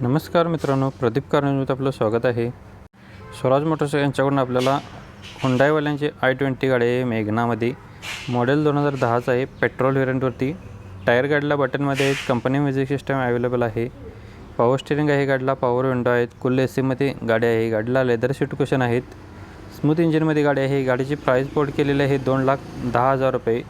नमस्कार मित्रांनो प्रदीप कारंजूत आपलं स्वागत आहे. स्वराज मोटर्स यांच्याकडून आपल्याला हुंडाईवाल्यांची आय ट्वेंटी गाडी आहे मेघनामध्ये. मॉडेल दोन हजार दहाचं आहे. पेट्रोल व्हेरियंटवरती टायर गाडीला बटनमध्ये कंपनी म्युझिक सिस्टम अवेलेबल आहे. पॉवर स्टिअरिंग आहे गाडीला पॉवर विंडो आहेत कुल ए सीमध्ये गाडी आहे. गाडीला लेदर सीट कुशन आहेत. स्मूथ इंजिनमध्ये गाडी आहे. गाडीची प्राईस बोर्ड केलेली आहे दोन लाख दहा हजार रुपये.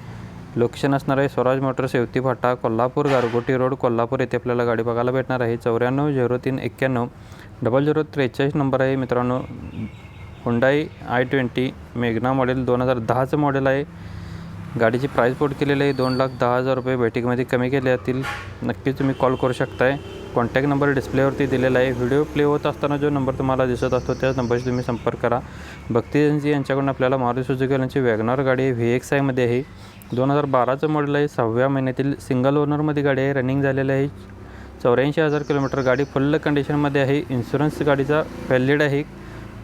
लोकेशन असणार आहे स्वराज मोटर्स येवती फाटा कोल्हापूर गारगोटी रोड कोल्हापूर येथे आपल्याला गाडी बघायला भेटणार आहे. चौऱ्याण्णव झिरो तीन एक्क्याण्णव डबल झिरो त्रेचाळीस नंबर आहे मित्रांनो. Hyundai i twenty magna model दोन हजार दहाचं मॉडेल आहे. गाडीची प्राईस पोट केलेली आहे. दोन लाख दहा हजार रुपये बैठकीमध्ये कमी केले जातील. नक्कीच तुम्ही कॉल करू शकताय. कॉन्टॅक्ट नंबर डिस्प्लेवरती दिलेला आहे. व्हिडिओ प्ले होत असताना जो नंबर तुम्हाला दिसत असतो त्याच नंबरशी तुम्ही संपर्क करा. भक्ती एजन्सी यांच्याकडून आपल्याला मारुती सुजुकी यांची वॅगनॉर गाडी व्ही एक्स आयमध्ये आहे. दोन हजार बाराचं मॉडेल आहे. सहाव्या महिन्यातील सिंगल ओनरमध्ये गाडी आहे. रनिंग झालेलं आहे. चौऱ्याऐंशी हजार किलोमीटर गाडी फुल्ल कंडिशनमध्ये आहे. इन्शुरन्स गाडीचा व्हॅलिड आहे.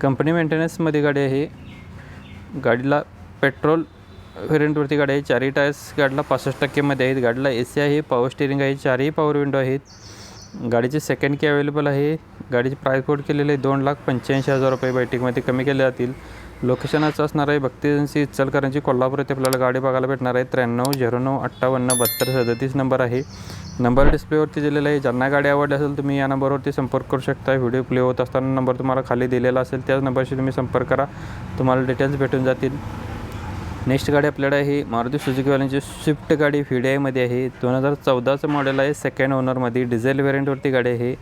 कंपनी मेंटेनन्समध्ये गाडी आहे. गाडीला पेट्रोल व्हेरियंटवरती गाडी आहे. चारही टायर्स गाडीला पासष्ट टक्केमध्ये आहेत. गाडीला ए सी आहे. पॉवर स्टेरिंग आहे. चारही पॉवर विंडो आहेत. गाडीची सेकंड की अवेलेबल आहे. गाडीची प्राईस कोट केलेली आहे. दोन लाख पंच्याऐंशी हजार रुपये बैठकीमध्ये कमी केले जातील. लोकेशनच असणार आहे भक्ती एजन्सी कोल्हापूर येथे आपल्याला गाडी बघायला भेटणार आहे. त्र्याण्णव झिरो नऊ अठ्ठावन्न बहात्तर सदतीस नंबर आहे. नंबर डिस्प्लेवरती दिलेला आहे. ज्यांना गाडी आवडली असेल तुम्ही या नंबरवरती संपर्क करू शकता. व्हिडिओ प्ले होत असताना नंबर तुम्हाला खाली दिलेला असेल त्याच नंबरशी तुम्ही संपर्क करा. तुम्हाला डिटेल्स भेटून जातील. नेक्स्ट गाडी आपल्याकडे आहे. मारुती सुजुकीवाल्यांची स्विफ्ट गाडी व्हिडिआयमध्ये आहे. दोन हजार चौदाचं मॉडेल आहे. सेकंड ओनरमध्ये डिझेल व्हेरियंटवरती गाडी आहे.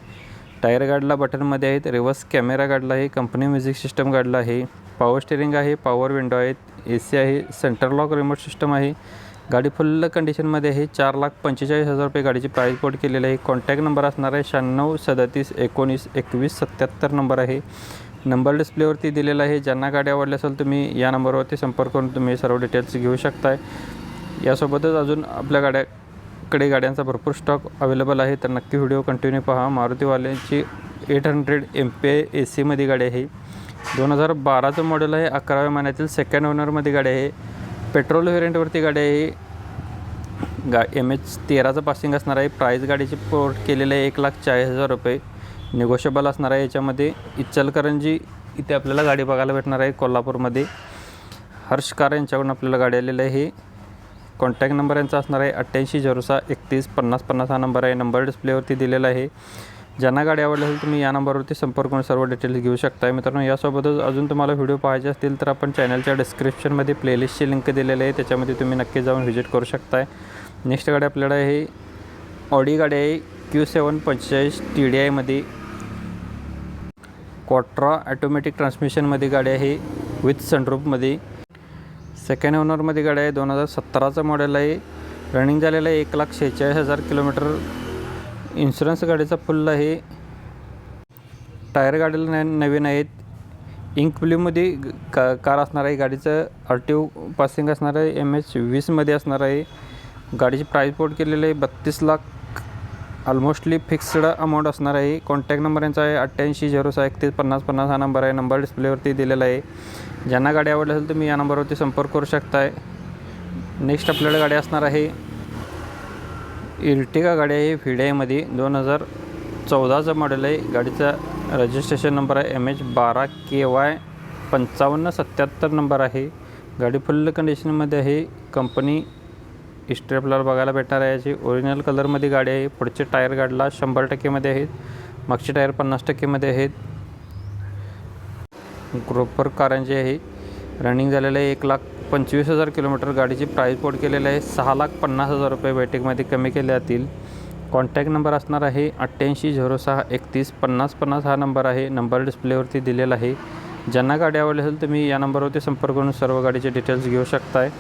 टायर गाडला बटनमध्ये आहेत. रिवर्स कॅमेरा गाडला आहे. कंपनी म्युझिक सिस्टम गाडला आहे. पॉवर स्टेरिंग आहे पॉवर विंडो आहेत ए सी आहे सेंटर लॉक रिमोट सिस्टम आहे. गाडी फुल्ल कंडिशनमध्ये आहे चार लाख पंचेचाळीस हजार रुपये गाडीची प्राईस कोट केलेली आहे. कॉन्टॅक्ट नंबर असणार आहे शहाण्णव सदतीस एकोणीस एकवीस सत्याहत्तर नंबर आहे. नंबर डिस्प्लेवरती दिलेला आहे. ज्यांना गाडी आवडली असेल तुम्ही या नंबरवरती संपर्क करून तुम्ही सर्व डिटेल्स घेऊ शकताय. यासोबतच अजून आपल्या गाड्याकडे गाड्यांचा भरपूर स्टॉक अवेलेबल आहे. तर नक्की व्हिडिओ कंटिन्यू पहा. मारुतीवाल्यांची eight hundred M P A A सीमध्ये गाडी आहे. दोन हजार बाराचं मॉडेल आहे. अकराव्या महिन्यातील सेकंड ओनरमध्ये गाडी आहे. पेट्रोल व्हेरियंटवरती गाडी आहे. गा एम एच तेराचं पासिंग असणार आहे. प्राईस गाडीची पोर्ट केलेलं आहे एक लाख चाळीस हजार रुपये. निगोशिएबल असणार आहे याच्यामध्ये. इचलकरंजी इथे आपल्याला गाडी बघायला भेटणार आहे कोल्हापूरमध्ये. हर्ष कार यांच्याकडून आपल्याला गाडी आलेली आहे. कॉन्टॅक्ट नंबर यांचा असणार आहे अठ्ठ्याऐंशी झिरो सहा एकतीस पन्नास पन्नास हा नंबर आहे. नंबर डिस्प्लेवरती दिलेला आहे. ज्यांना गाडी आवडली असेल तुम्ही या नंबरवरती संपर्क करून सर्व डिटेल्स घेऊ शकता मित्रांनो यासोबतच अजून तुम्हाला व्हिडिओ पाहायचे असतील तर आपण चॅनलच्या डिस्क्रिप्शनमध्ये प्लेलिस्टची लिंक दिलेली आहे. त्याच्यामध्ये तुम्ही नक्की जाऊन व्हिजिट करू शकताय. नेक्स्ट गाडी आपल्याला ही ऑडी गाडी आहे क्यू सेवन पंचेचाळीस टी डी आयमध्ये क्वाट्रा ॲटोमॅटिक ट्रान्समिशनमध्ये गाडी आहे विथ सनरूफमध्ये सेकंड ओनरमध्ये गाडी आहे. दोन हजार सतराचं मॉडेल आहे. रनिंग झालेलं आहे एक लाख शेहेचाळीस हजार किलोमीटर इन्शुरन्स गाडीचा फुल आहे. टायर गाडीला नाही नवीन आहेत. इंक ब्ल्यूमध्ये का कार असणार आहे. गाडीचं आर टी ओ पासिंग असणार आहे. एम एच वीसमध्ये असणार आहे. गाडीची प्राईस पोर्ट केलेली आहे. बत्तीस लाख ऑलमोस्टली फिक्स्ड अमाऊंट असणार आहे. कॉन्टॅक्ट नंबर यांचा आहे अठ्ठ्याऐंशी झिरो सहा एकतीस पन्नास पन्नास. हा नंबर आहे. नंबर डिस्प्लेवरती दिलेला आहे. ज्यांना गाडी आवडली असेल तुम्ही या नंबरवरती संपर्क करू शकताय. नेक्स्ट आपल्याला गाडी असणार आहे. इर्टिगा गाडी आहे. व्हिडिआयमध्ये दोन हजार चौदाचं मॉडेल आहे. गाडीचा रजिस्ट्रेशन नंबर आहे एम एच बारा के वाय पंचावन्न सत्याहत्तर नंबर आहे. गाडी फुल्ल कंडिशनमध्ये आहे. कंपनी स्ट्रेपलर बघायला भेटणार आहे. याची ओरिजिनल कलरमध्ये गाडी आहे. पुढचे टायर गाडीला शंभर टक्केमध्ये आहेत. मागचे टायर पन्नास टक्केमध्ये आहेत. ग्रोपर कारंजी आहे. रनिंग झालेलं आहे. एक लाख पंचवीस हजार किलोमीटर गाडीची प्राईस पोर्ट केलेलं आहे. सहा लाख पन्नास हजार रुपये बैठकमध्ये कमी केले जातील. कॉन्टॅक्ट नंबर असणार आहे अठ्ठ्याऐंशी झिरो सहा एकतीस पन्नास पन्नास हा नंबर आहे. नंबर डिस्प्लेवरती दिलेला आहे. ज्यांना गाडी आवडली असेल तुम्ही या नंबरवरती संपर्क करून सर्व गाडीचे डिटेल्स घेऊ शकताय.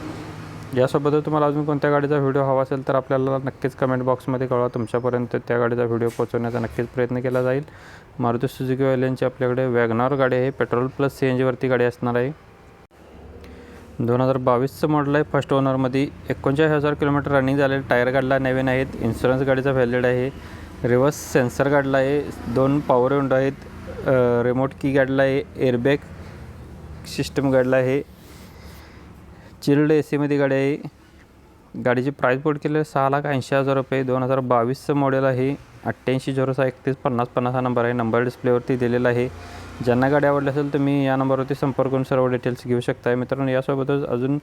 यासोबत तुम्हाला अजून कोणत्या गाडीचा व्हिडिओ हवा असेल तर आपल्याला नक्कीच कमेंट बॉक्समध्ये कळवा. तुमच्यापर्यंत त्या गाडीचा व्हिडिओ पोहोचवण्याचा नक्कीच प्रयत्न केला जाईल. मारुती सुझुकी वाल्यांची आपल्याकडे वॅगनॉर गाडी आहे. पेट्रोल प्लस सी एन जीवरती गाडी असणार आहे. दोन हजार बावीसचं मॉडल आहे. फर्स्ट ओनरमध्ये एकोणचाळीस हजार किलोमीटर रनिंग झालेलं टायर गाडला नवीन आहेत. इन्शुरन्स गाडीचा व्हॅलिड आहे. रिव्हर्स सेन्सर गाडला आहे. दोन पॉवर विंडो आहेत. रिमोट की गाडला आहे. एअरबॅग सिस्टम गाडला आहे. चिल्ड ए सीमध्ये गाडी आहे. गाडीची प्राईस बोर्ड केले सहा लाख ऐंशी हजार रुपये. दोन हजार बावीसचं मॉडेल आहे. अठ्ठ्याऐंशी झिरो सहा एकतीस पन्नास पन्नास हा नंबर आहे. नंबर डिस्प्लेवरती दिलेला आहे. ज्यांना गाडी आवडली असेल तुम्ही या नंबरवरती संपर्क करून सर्व डिटेल्स घेऊ शकता मित्रांनो यासोबतच अजून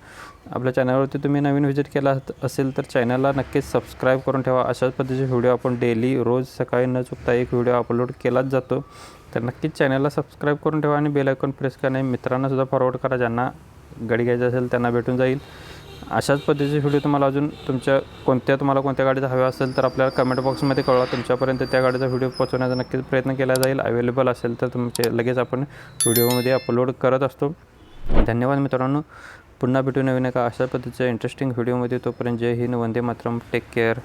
आपल्या चॅनलवरती तुम्ही नवीन व्हिजिट केला असेल तर चॅनलला नक्कीच सबस्क्राईब करून ठेवा. अशाच पद्धतीचे व्हिडिओ आपण डेली रोज सकाळी न चुकता एक व्हिडिओ अपलोड केलाच जातो. तर नक्कीच चॅनलला सबस्क्राईब करून ठेवा आणि बेल आयकॉन प्रेस करणे मित्रांना सुद्धा फॉरवर्ड करा. ज्यांना गाडी घ्यायची असेल त्यांना भेटून जाईल. अशाच पद्धतीचे व्हिडिओ तुम्हाला अजून तुमच्या कोणत्या तुम्हाला कोणत्या गाडीचा हव्या असेल तर आपल्याला कमेंट बॉक्समध्ये कळवा. तुमच्यापर्यंत त्या गाडीचा व्हिडिओ पोहोचवण्याचा नक्कीच प्रयत्न केला जाईल. अवेलेबल असेल तर तुमचे लगेच आपण व्हिडिओमध्ये अपलोड करत असतो. धन्यवाद मित्रांनो. पुन्हा भेटू नवीन एका अशा पद्धतीच्या इंटरेस्टिंग व्हिडिओमध्ये तोपर्यंत जय हिंद. वंदे मातरम. Take care